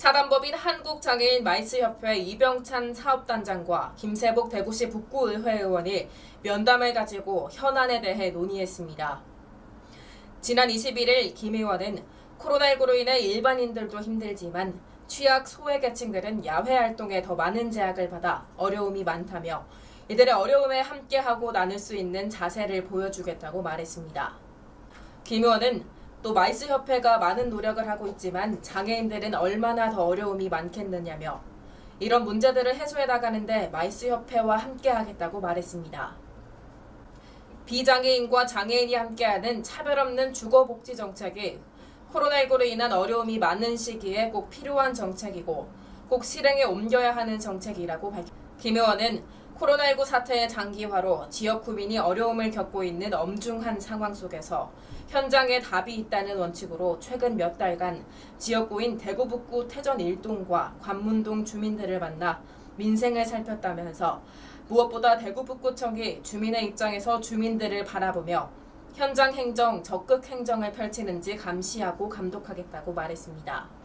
사단법인 한국장애인 마이스협회 이병찬 사업단장과 김세복 대구시 북구의회 의원이 면담을 가지고 현안에 대해 논의했습니다. 지난 21일 김 의원은 코로나19로 인해 일반인들도 힘들지만 취약 소외계층들은 야외 활동에 더 많은 제약을 받아 어려움이 많다며 이들의 어려움에 함께하고 나눌 수 있는 자세를 보여주겠다고 말했습니다. 김 의원은 또 마이스 협회가 많은 노력을 하고 있지만 장애인들은 얼마나 더 어려움이 많겠느냐며 이런 문제들을 해소해 나가는데 마이스 협회와 함께 하겠다고 말했습니다. 비장애인과 장애인이 함께하는 차별 없는 주거 복지 정책이 코로나19로 인한 어려움이 많은 시기에 꼭 필요한 정책이고 꼭 실행에 옮겨야 하는 정책이라고 밝혔습니다. 김 의원은 코로나19 사태의 장기화로 지역 구민이 어려움을 겪고 있는 엄중한 상황 속에서 현장에 답이 있다는 원칙으로 최근 몇 달간 지역구인 대구 북구 태전 1동과 관문동 주민들을 만나 민생을 살폈다면서 무엇보다 대구 북구청이 주민의 입장에서 주민들을 바라보며 현장 행정, 적극 행정을 펼치는지 감시하고 감독하겠다고 말했습니다.